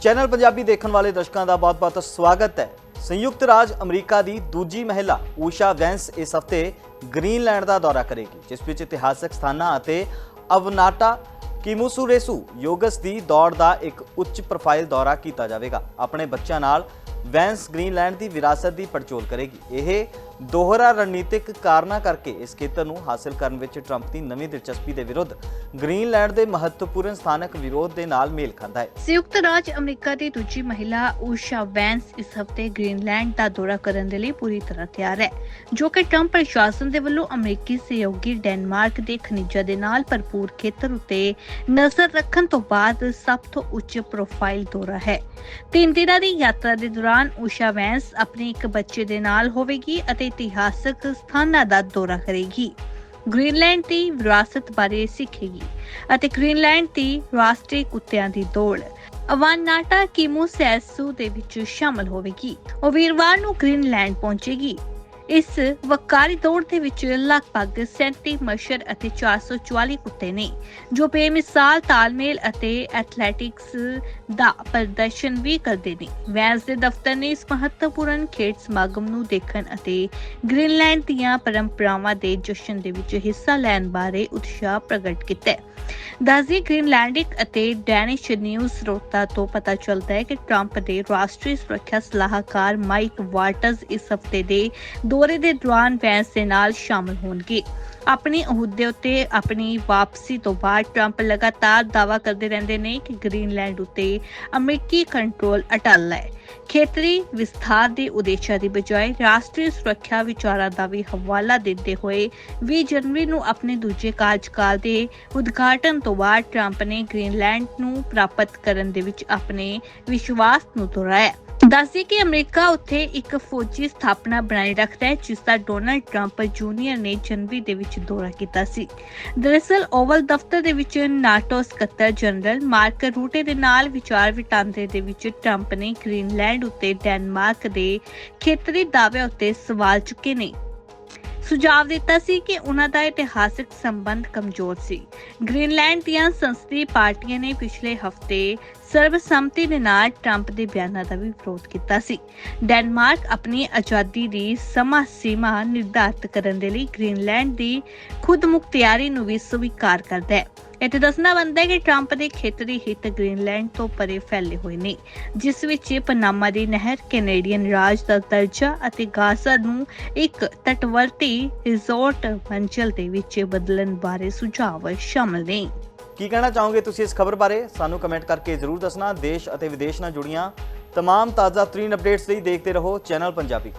Channel Punjabi ਦੇਖਣ ਵਾਲੇ ਦਰਸ਼ਕਾਂ ਦਾ ਬਹੁਤ-ਬਹੁਤ ਸਵਾਗਤ ਹੈ। ਸੰਯੁਕਤ ਰਾਜ ਅਮਰੀਕਾ ਦੀ ਦੂਜੀ ਮਹਿਲਾ, ਊਸ਼ਾ ਵੈਂਸ, ਇਸ ਹਫ਼ਤੇ ਗ੍ਰੀਨਲੈਂਡ ਦਾ ਦੌਰਾ ਕਰੇਗੀ, ਜਿਸ ਵਿੱਚ ਇਤਿਹਾਸਕ ਸਥਾਨਾਂ ਅਤੇ ਅਵਨਾਟਾ ਕਿਮੂਸੂਰੇਸੂ ਯੋਗਸ ਦੀ ਦੌੜ ਦਾ ਇੱਕ ਉੱਚ ਪ੍ਰੋਫਾਈਲ ਦੌਰਾ ਕੀਤਾ ਜਾਵੇਗਾ। ਆਪਣੇ ਬੱਚਿਆਂ ਨਾਲ ਵੈਂਸ ਗ੍ਰੀਨਲੈਂਡ ਦੀ ਵਿਰਾਸਤ ਦੀ ਪੜਚੋਲ ਕਰੇਗੀ। ਇਹ ਦੋਹਰਾ ਰਣਨੀਤਿਕ ਕਾਰਨਾਂ ਕਰਕੇ ਇਸ ਖੇਤਰ ਨੂੰ ਹਾਸਲ ਕਰਨ ਵਿੱਚ ਟਰੰਪ ਦੀ ਨਵੀਂ ਦਿਲਚਸਪੀ ਦੇ ਵਿਰੁੱਧ ਗ੍ਰੀਨਲੈਂਡ ਦੇ ਮਹੱਤਵਪੂਰਨ ਸਥਾਨਕ ਵਿਰੋਧ ਦੇ ਨਾਲ ਮੇਲ ਖਾਂਦਾ ਹੈ। ਸੰਯੁਕਤ ਰਾਜ ਅਮਰੀਕਾ ਦੀ ਦੂਜੀ ਮਹਿਲਾ ਊਸ਼ਾ ਵੈਂਸ ਇਸ ਹਫ਼ਤੇ ਗ੍ਰੀਨਲੈਂਡ ਦਾ ਦੌਰਾ ਕਰਨ ਦੇ ਲਈ ਪੂਰੀ ਤਰ੍ਹਾਂ ਤਿਆਰ ਹੈ, ਜੋ ਕਿ ਟਰੰਪ ਪ੍ਰਸ਼ਾਸਨ ਦੇ ਵੱਲੋਂ ਅਮਰੀਕੀ ਸਹਿਯੋਗੀ ਡੈਨਮਾਰਕ ਦੇ ਖਣਿਜਾਂ ਦੇ ਨਾਲ ਭਰਪੂਰ ਖੇਤਰ ਉਤੇ ਨਜ਼ਰ ਰੱਖਣ ਤੋਂ ਬਾਅਦ ਸਭ ਤੋਂ ਉੱਚ ਪ੍ਰੋਫਾਈਲ ਦੌਰਾ ਹੈ। ਤਿੰਨ ਦਿਨਾਂ ਦੀ ਯਾਤਰਾ ਦੇ ਦੌਰਾਨ ਊਸ਼ਾ ਵੈਂਸ ਆਪਣੇ ਇੱਕ ਬੱਚੇ ਦੇ ਨਾਲ ਹੋਵੇਗੀ ਅਤੇ ਇਤਿਹਾਸਕ ਸਥਾਨਾਂ ਦਾ ਦੌਰਾ ਕਰੇਗੀ। ਗ੍ਰੀਨਲੈਂਡ ਦੀ ਵਿਰਾਸਤ ਬਾਰੇ ਸਿੱਖੇਗੀ ਅਤੇ ਗ੍ਰੀਨਲੈਂਡ ਦੀ ਰਾਸ਼ਟਰੀ ਕੁੱਤਿਆਂ ਦੀ ਦੌੜ। ਅਵਾਨਾਟਾ ਕੀਮੋਸੈਸੂ ਦੇ ਵਿੱਚ ਸ਼ਾਮਲ ਹੋਵੇਗੀ। ਉਹ ਵੀਰਵਾਰ ਨੂੰ ਗ੍ਰੀਨਲੈਂਡ ਪਹੁੰਚੇਗੀ। ਇਸ ਵਕਾਰੀ ਦੌੜ ਦੇ ਵਿੱਚ ਲਗਭਗ 37 ਮਸ਼ਰ ਅਤੇ 444 ਕੁੱਤੇ ਨੇ, ਜੋ ਬੇਮਿਸਾਲ ਤਾਲਮੇਲ ਅਤੇ ਐਥਲੈਟਿਕਸ ਦਾ ਪ੍ਰਦਰਸ਼ਨ ਵੀ ਕਰਦੇ ਨੇ। ਵੈਂਸ ਦੇ ਦਫ਼ਤਰ ਨੇ ਇਸ ਮਹੱਤਵਪੂਰਨ ਖੇਡ ਸਮਾਗਮ ਨੂੰ ਦੇਖਣ ਅਤੇ ਗ੍ਰੀਨਲੈਂਡ ਦੀਆਂ ਪਰੰਪਰਾਵਾਂ ਦੇ ਜਸ਼ਨ ਦੇ ਵਿੱਚ ਹਿੱਸਾ ਲੈਣ ਬਾਰੇ ਉਤਸ਼ਾਹ ਪ੍ਰਗਟ ਕੀਤਾ ਹੈ। ਦੱਸਦੀ ਗ੍ਰੀਨਲੈਂਡਿਕ ਅਤੇ ਡੈਨਿਸ਼ ਨਿਊਜ਼ ਸਰੋਤਾਂ ਤੋਂ ਪਤਾ ਚੱਲਦਾ ਹੈ ਕਿ ਟਰੰਪ ਦੇ ਰਾਸ਼ਟਰੀ ਸੁਰੱਖਿਆ ਸਲਾਹਕਾਰ ਮਾਈਕ ਵਾਟਰਸ ਇਸ ਹਫ਼ਤੇ ਦੇ ਦੌਰੇ ਦੇ ਦੌਰਾਨ ਵੈਂਸ ਦੇ ਨਾਲ ਸ਼ਾਮਲ ਹੋਣਗੇ। ਆਪਣੇ ਅਹੁਦੇ ਉੱਤੇ ਆਪਣੀ ਵਾਪਸੀ ਤੋਂ ਬਾਅਦ ਟਰੰਪ ਲਗਾਤਾਰ ਦਾਅਵਾ ਕਰਦੇ ਰਹਿੰਦੇ ਨੇ ਕਿ ਗ੍ਰੀਨਲੈਂਡ ਉੱਤੇ ਅਮਰੀਕੀ ਕੰਟਰੋਲ ਅਟਲ ਹੈ। ਖੇਤਰੀ ਵਿਸਥਾਰ ਦੇ ਉਦੇਸ਼ਾਂ ਦੀ ਬਜਾਏ ਰਾਸ਼ਟਰੀ ਸੁਰੱਖਿਆ ਵਿਚਾਰਾਂ ਦਾ ਵੀ ਹਵਾਲਾ ਦਿੰਦੇ ਹੋਏ 20 ਜਨਵਰੀ ਨੂੰ ਆਪਣੇ ਦੂਜੇ ਕਾਰਜਕਾਲ ਦੇ ਉਦਘਾਟਨ ਤੋਂ ਬਾਅਦ ਟਰੰਪ ਨੇ ਗ੍ਰੀਨਲੈਂਡ ਨੂੰ ਪ੍ਰਾਪਤ ਕਰਨ ਦੇ ਵਿੱਚ ਆਪਣੇ ਵਿਸ਼ਵਾਸ ਨੂੰ ਦੁਹਰਾਇਆ। ਦੱਸਦੇ ਕਿ ਅਮਰੀਕਾ ਉੱਥੇ ਇੱਕ ਫੌਜੀ ਸਥਾਪਨਾ ਬਣਾਈ ਰੱਖਦਾ ਹੈ, ਜਿਸ ਦਾ ਡੋਨਲਡ ਟਰੰਪ ਜੂਨੀਅਰ ਨੇ ਜਨਵਰੀ ਦੇ ਵਿੱਚ ਦੌਰਾ ਕੀਤਾ ਸੀ। ਦਰਅਸਲ, ਓਵਲ ਦਫ਼ਤਰ ਦੇ ਵਿੱਚ ਨਾਟੋ ਸਕੱਤਰ ਜਨਰਲ ਮਾਰਕ ਰੂਟੇ ਦੇ ਨਾਲ ਵਿਚਾਰ ਵਟਾਂਦਰੇ ਦੇ ਵਿੱਚ ਟਰੰਪ ਨੇ ਗ੍ਰੀਨਲੈਂਡ ਉੱਤੇ ਡੈਨਮਾਰਕ ਦੇ ਖੇਤਰੀ ਦਾਅਵੇ ਉੱਤੇ ਸਵਾਲ ਚੁੱਕੇ ਨੇ। ਸੁਝਾਅ ਦਿੱਤਾ ਸੀ ਕਿ ਉਹਨਾਂ ਦਾ ਇਤਿਹਾਸਕ ਸੰਬੰਧ ਕਮਜ਼ੋਰ ਸੀ। ਗ੍ਰੀਨਲੈਂਡ ਦੀਆਂ ਸੰਸਦੀ ਪਾਰਟੀਆਂ ਨੇ ਪਿਛਲੇ ਹਫ਼ਤੇ ਸਰਬਸੰਮਤੀ ਦੇ ਨਾਲ ਟਰੰਪ ਦੇ ਬਿਆਨਾਂ ਦਾ ਵੀ ਵਿਰੋਧ ਕੀਤਾ ਸੀ। ਡੈਨਮਾਰਕ ਆਪਣੀ ਆਜ਼ਾਦੀ ਦੀ ਸਮਾਂ ਸੀਮਾ ਨਿਰਧਾਰਤ ਕਰਨ ਦੇ ਲਈ ਗ੍ਰੀਨਲੈਂਡ ਦੀ ਖੁਦਮੁਖਤਿਆਰੀ ਨੂੰ ਵੀ ਸਵੀਕਾਰ ਕਰਦਾ ਹੈ। ਇੱਥੇ ਦੱਸਣਾ ਬਣਦਾ ਹੈ ਕਿ ਟਰੰਪ ਦੇ ਖੇਤਰੀ ਹਿੱਤ ਗ੍ਰੀਨਲੈਂਡ ਤੋਂ ਪਰੇ ਫੈਲੇ ਹੋਏ ਨੇ, ਜਿਸ ਵਿੱਚ ਪਨਾਮਾ ਦੀ ਨਹਿਰ, ਕੈਨੇਡੀਅਨ ਰਾਜ ਦਾ ਦਰਜਾ ਅਤੇ ਗਾਜ਼ਾ ਨੂੰ ਇੱਕ ਤਟਵਰਤੀ ਰਿਜ਼ੋਰਟ ਮੰਜ਼ਲ ਦੇ ਵਿੱਚ ਬਦਲਣ ਬਾਰੇ ਸੁਝਾਅ ਸ਼ਾਮਲ ਨੇ। ਕੀ ਕਹਿਣਾ ਚਾਹੋਗੇ ਤੁਸੀਂ ਇਸ ਖਬਰ ਬਾਰੇ ਸਾਨੂੰ ਕਮੈਂਟ ਕਰਕੇ ਜ਼ਰੂਰ ਦੱਸਣਾ ਦੇਸ਼ ਅਤੇ ਵਿਦੇਸ਼ ਨਾਲ ਜੁੜੀਆਂ तमाम ਤਾਜ਼ਾ ਤਰੀਨ ਅਪਡੇਟਸ ਲਈ ਦੇਖਦੇ ਰਹੋ ਚੈਨਲ ਪੰਜਾਬੀ